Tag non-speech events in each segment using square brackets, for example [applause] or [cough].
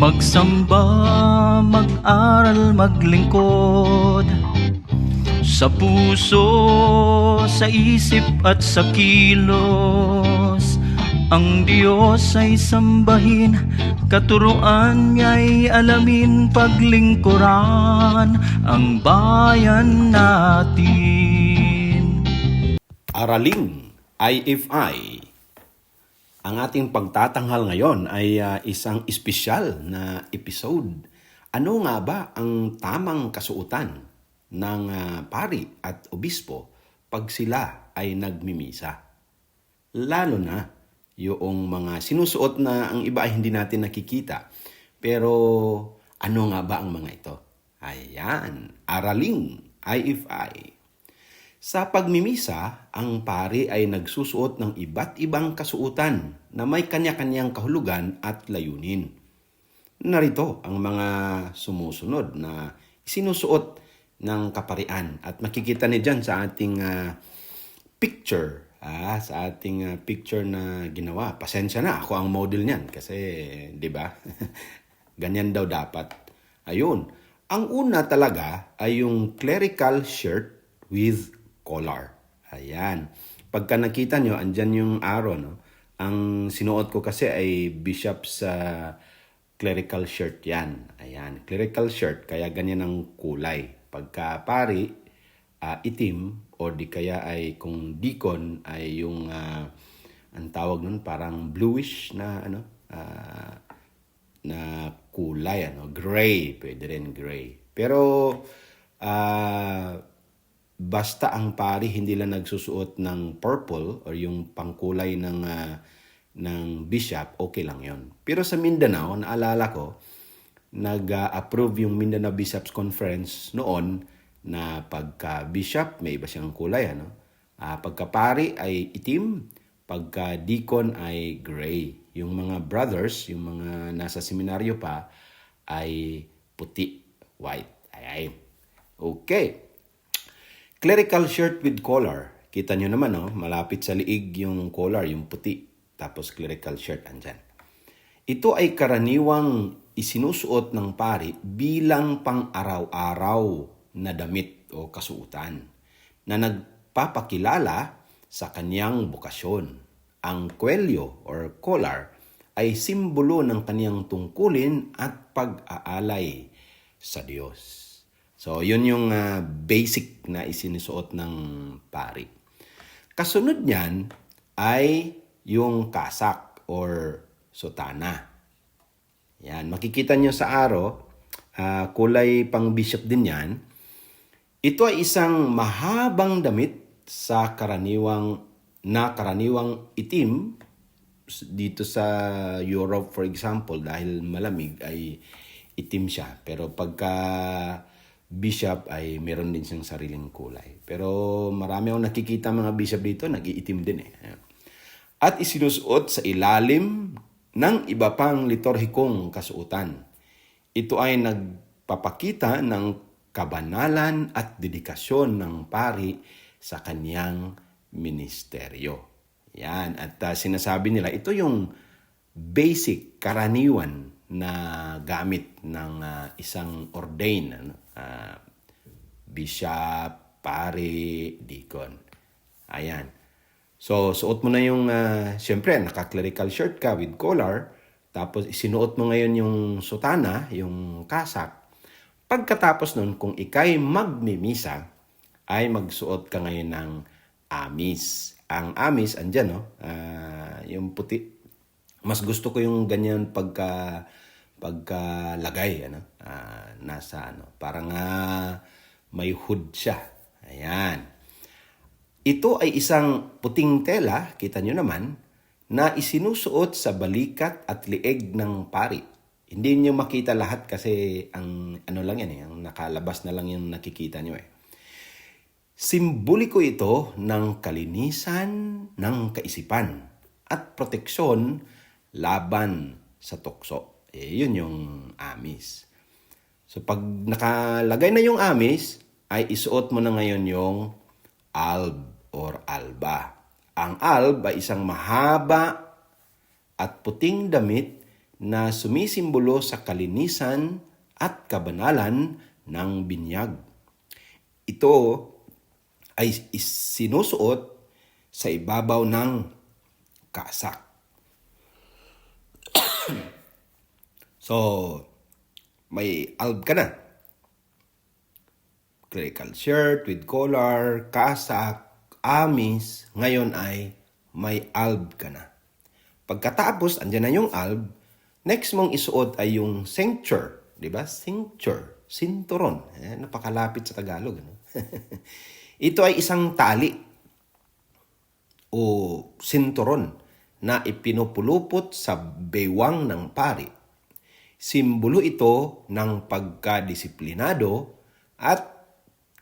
Magsamba, mag-aral, maglingkod. Sa puso, sa isip at sa kilos. Ang Diyos ay sambahin Katuruan niya'y alamin Paglingkuran ang bayan natin. Araling IFI. Ang ating pagtatanghal ngayon ay ah, isang espesyal na episode. Ano nga ba ang tamang kasuotan ng ah, pari at obispo pag sila ay nagmimisa? Lalo na yung mga sinusuot na ang iba ay hindi natin nakikita. Pero ano nga ba ang mga ito? Ayan, araling IFI. Sa pagmimisa, ang pari ay nagsusuot ng iba't ibang kasuotan na may kanya-kanyang kahulugan at layunin. Narito ang mga sumusunod na sinusuot ng kaparian at makikita niyo dyan sa ating ah, picture, ah, sa ating ah, picture na ginawa. Pasensya na, ako ang model niyan kasi, di ba? [laughs] Ganyan daw dapat. Ayun. Ang una talaga ay yung clerical shirt with collar. Ayan. Pagka nakita nyo, andyan yung arrow, no? Ang sinuot ko kasi ay bishop sa clerical shirt yan. Ayan. Clerical shirt, kaya ganyan ang kulay. Pagka pari, ah, itim, o di kaya ay kung deacon ay yung ah, ang tawag nun parang bluish na ano ah, na kulay ano gray pwede rin gray pero ah basta ang pari hindi lang nagsusuot ng purple or yung pangkulay ng ah, ng bishop okay lang yon pero sa Mindanao naalala ko nag-approve yung Mindanao Bishops Conference noon na pagka bishop may iba siyang kulay ano? Ah, pagka pari ay itim pagka deacon ay gray. Yung mga brothers yung mga nasa seminaryo pa ay puti white. Ay ay. Okay Clerical shirt with collar. Kita nyo naman, no? malapit sa liig yung collar, yung puti. Tapos clerical shirt andyan. Ito ay karaniwang isinusuot ng pari bilang pang-araw-araw na damit o kasuutan na nagpapakilala sa kanyang bukasyon. Ang kwelyo or collar ay simbolo ng kanyang tungkulin at pag-aalay sa Diyos. So, yun yung ah, basic na isinusuot ng pari. Kasunod niyan ay yung kasak or sutana. Yan, makikita nyo sa araw, ah, kulay pang bishop din yan. Ito ay isang mahabang damit sa karaniwang na karaniwang itim dito sa Europe for example dahil malamig ay itim siya. Pero pagka bishop ay meron din siyang sariling kulay. Pero marami akong nakikita mga bishop dito, nag-iitim din eh. At isinusuot sa ilalim ng iba pang liturhikong kasuotan. Ito ay nagpapakita ng kabanalan at dedikasyon ng pari sa kanyang ministeryo. Yan. At uh, sinasabi nila, ito yung basic, karaniwan na gamit ng uh, isang ordain, ano? Uh, bishop, pare, deacon. Ayan. So, suot mo na yung, uh, syempre, naka-clerical shirt ka with collar, tapos isinuot mo ngayon yung sutana, yung kasak. Pagkatapos nun, kung ikay magmimisa, ay magsuot ka ngayon ng amis. Ang amis, andyan, no? Uh, yung puti. Mas gusto ko yung ganyan pagka pagkalagay ano? Ah, nasa ano? Parang ah, may hood siya. Ayan. Ito ay isang puting tela kita nyo naman na isinusuot sa balikat at lieg ng pari. Hindi niyo makita lahat kasi ang ano lang yan eh, ang nakalabas na lang yung nakikita niyo eh. Simboliko ito ng kalinisan ng kaisipan at proteksyon laban sa tukso eh yun yung amis. So pag nakalagay na yung amis, ay isuot mo na ngayon yung alb or alba. Ang alb ay isang mahaba at puting damit na sumisimbolo sa kalinisan at kabanalan ng binyag. Ito ay sinusuot sa ibabaw ng kasak. So, may alb ka na. Clerical shirt with collar, kasak, amis, ngayon ay may alb ka na. Pagkatapos, andyan na yung alb, next mong isuot ay yung cincture. Di ba? Cincture. Sinturon. Eh, napakalapit sa Tagalog. Ano? [laughs] Ito ay isang tali o sinturon na ipinupulupot sa bewang ng pari. Simbolo ito ng pagkadisiplinado at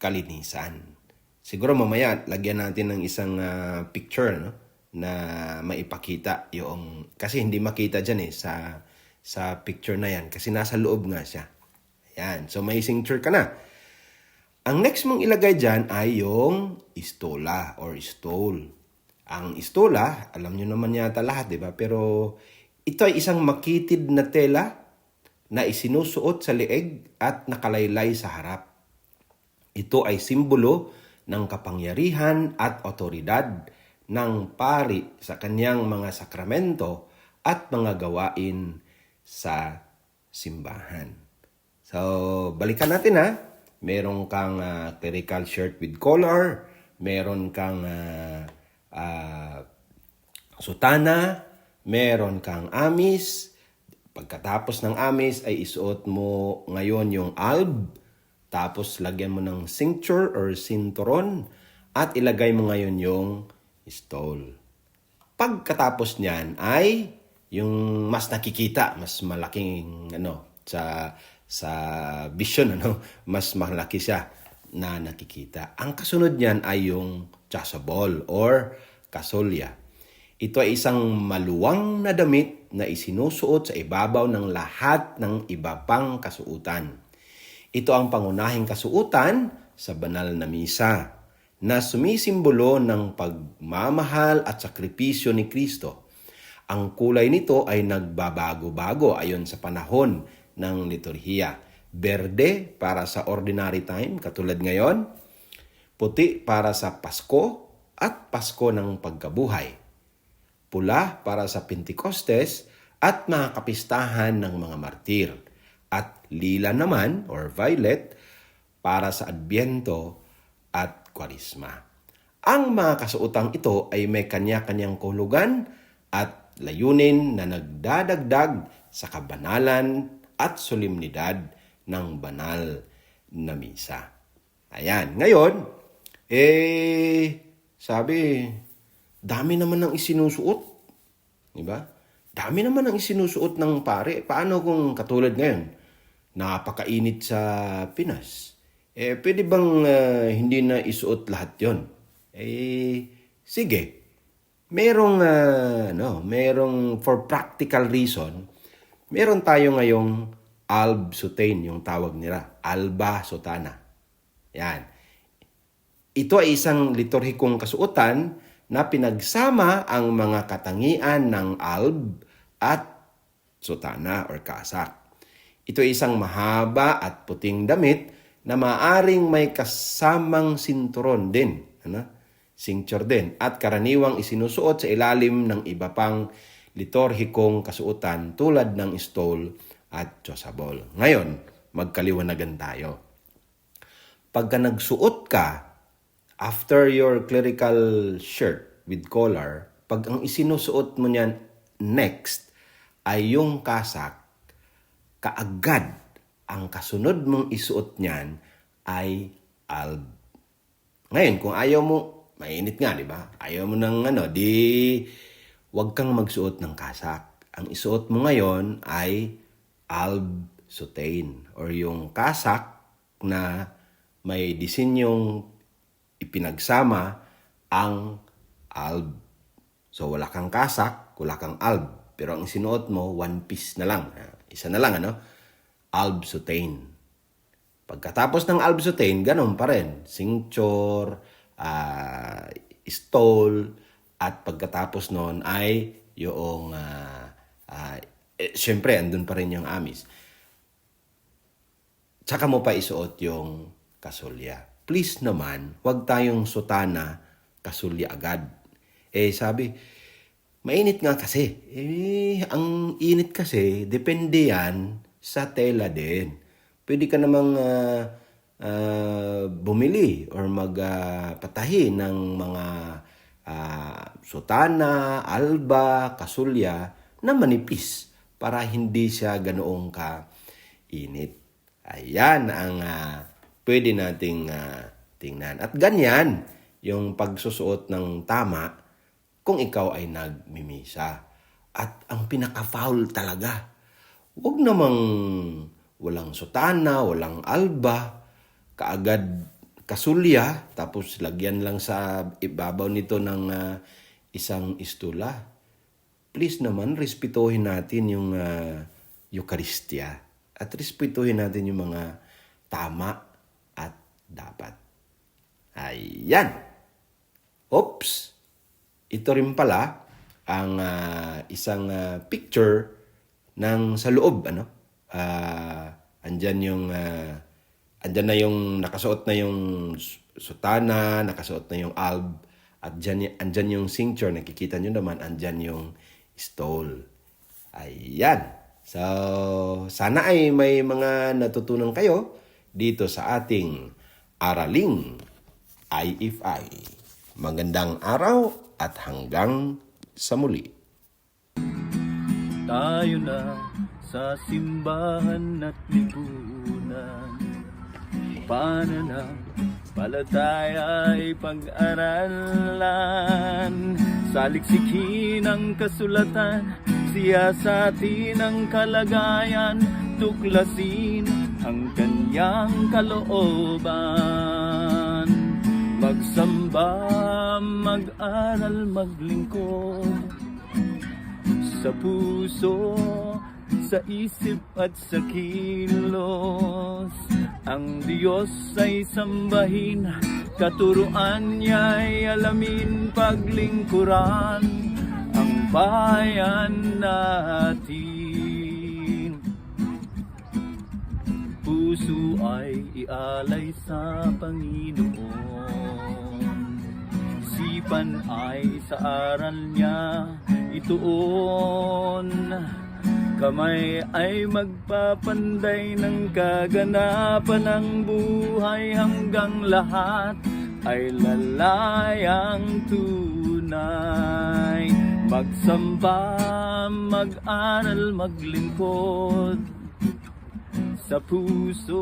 kalinisan. Siguro mamaya lagyan natin ng isang ah, picture no na maipakita yung kasi hindi makita diyan eh sa sa picture na yan kasi nasa loob nga siya. Ayan. So may signature ka na. Ang next mong ilagay dyan ay yung istola or stole. Ang istola, alam nyo naman yata lahat, di ba? Pero ito ay isang makitid na tela na isinusuot sa leeg at nakalaylay sa harap. Ito ay simbolo ng kapangyarihan at otoridad ng pari sa kanyang mga sakramento at mga gawain sa simbahan. So, balikan natin ha. Meron kang ah, clerical shirt with collar, meron kang ah, ah, sutana, meron kang amis. Pagkatapos ng amis ay isuot mo ngayon yung alb, tapos lagyan mo ng cincture or sinturon, at ilagay mo ngayon yung stole. Pagkatapos niyan ay yung mas nakikita, mas malaking ano sa sa vision ano, [laughs] mas malaki siya na nakikita. Ang kasunod niyan ay yung chasuble or kasolya. Ito ay isang maluwang na damit na isinusuot sa ibabaw ng lahat ng iba pang kasuutan. Ito ang pangunahing kasuutan sa banal na misa na sumisimbolo ng pagmamahal at sakripisyo ni Kristo. Ang kulay nito ay nagbabago-bago ayon sa panahon ng liturhiya. Berde para sa ordinary time, katulad ngayon. Puti para sa Pasko at Pasko ng pagkabuhay. Pula para sa Pentecostes at mga kapistahan ng mga martir. At lila naman or violet para sa Adbyento at Kwarisma. Ang mga kasuotang ito ay may kanya-kanyang kahulugan at layunin na nagdadagdag sa kabanalan at solemnidad ng banal na misa. Ayan. Ngayon, eh, sabi, dami naman ng isinusuot. Di ba? Dami naman ang isinusuot ng pare. Paano kung katulad ngayon, napakainit sa Pinas? Eh, pwede bang ah, hindi na isuot lahat yon? Eh, sige. Merong, ah, no, merong for practical reason, meron tayo ngayong alb sutain, yung tawag nila. Alba sutana. Yan. Ito ay isang liturhikong kasuotan na pinagsama ang mga katangian ng alb at sutana or kasak. Ito isang mahaba at puting damit na maaring may kasamang sinturon din. Ano? Cincture din. At karaniwang isinusuot sa ilalim ng iba pang liturhikong kasuotan tulad ng stole at chosabol. Ngayon, magkaliwanagan tayo. Pagka nagsuot ka, after your clerical shirt with collar, pag ang isinusuot mo niyan next ay yung kasak, kaagad ang kasunod mong isuot niyan ay alb. Ngayon, kung ayaw mo, mainit nga, di ba? Ayaw mo ng ano, di wag kang magsuot ng kasak. Ang isuot mo ngayon ay alb sotain or yung kasak na may disenyong ipinagsama ang alb. So wala kang kasak, wala kang alb. Pero ang sinuot mo, one piece na lang. Ah, Isa na lang, ano? Alb sotain. Pagkatapos ng alb sotain, ganun pa rin. Cincture, ah, stole, at pagkatapos noon ay yung ah, ah, eh, syempre, andun pa rin yung amis. Tsaka mo pa isuot yung kasulya. Please naman, wag tayong sutana, kasulya agad. Eh, sabi, mainit nga kasi. Eh, ang init kasi, depende yan sa tela din. Pwede ka namang ah, ah, bumili or magpatahi ng mga ah, sutana, alba, kasulya na manipis para hindi siya ganoong ka init. Ayan ang ah, pwede nating ah, tingnan. At ganyan yung pagsusuot ng tama kung ikaw ay nagmimisa. At ang pinaka-foul talaga, huwag namang walang sutana, walang alba, kaagad kasulya, tapos lagyan lang sa ibabaw nito ng ah, isang istula. Please naman, respetuhin natin yung ah, Eucharistia at respetuhin natin yung mga tama dapat. Ayan! Oops! Ito rin pala ang ah, isang ah, picture ng sa loob ano. Ah, andyan yung ah, andyan na yung nakasuot na yung sutana, nakasuot na yung alb at dyan, andyan yung cincture, nakikita nyo naman, andyan yung stole. Ayan. So, sana ay may mga natutunan kayo dito sa ating Araling IFI. Magandang araw at hanggang sa muli. Tayo na sa simbahan at lipunan Pananang palataya ay pag-aralan Saliksikin ang kasulatan Siyasatin ang kalagayan Tuklasin ang kanyang kalooban Magsamba, mag-aral, maglingkod sa puso, sa isip at sa kilos. Ang Diyos ay sambahin, katuruan niya'y alamin, paglingkuran ang bayan natin. Puso ay ialay sa Panginoon. Isipan ay sa aral niya ituon. Kamay ay magpapanday ng kaganapan ng buhay hanggang lahat ay lalayang tunay. Magsamba, mag-aral, maglingkod sa puso,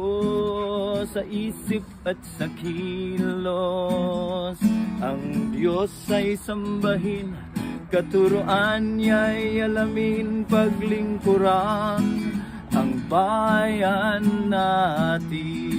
sa isip at sa kilos. Ang Diyos ay sambahin Katuruan niya'y alamin Paglingkuran ang bayan natin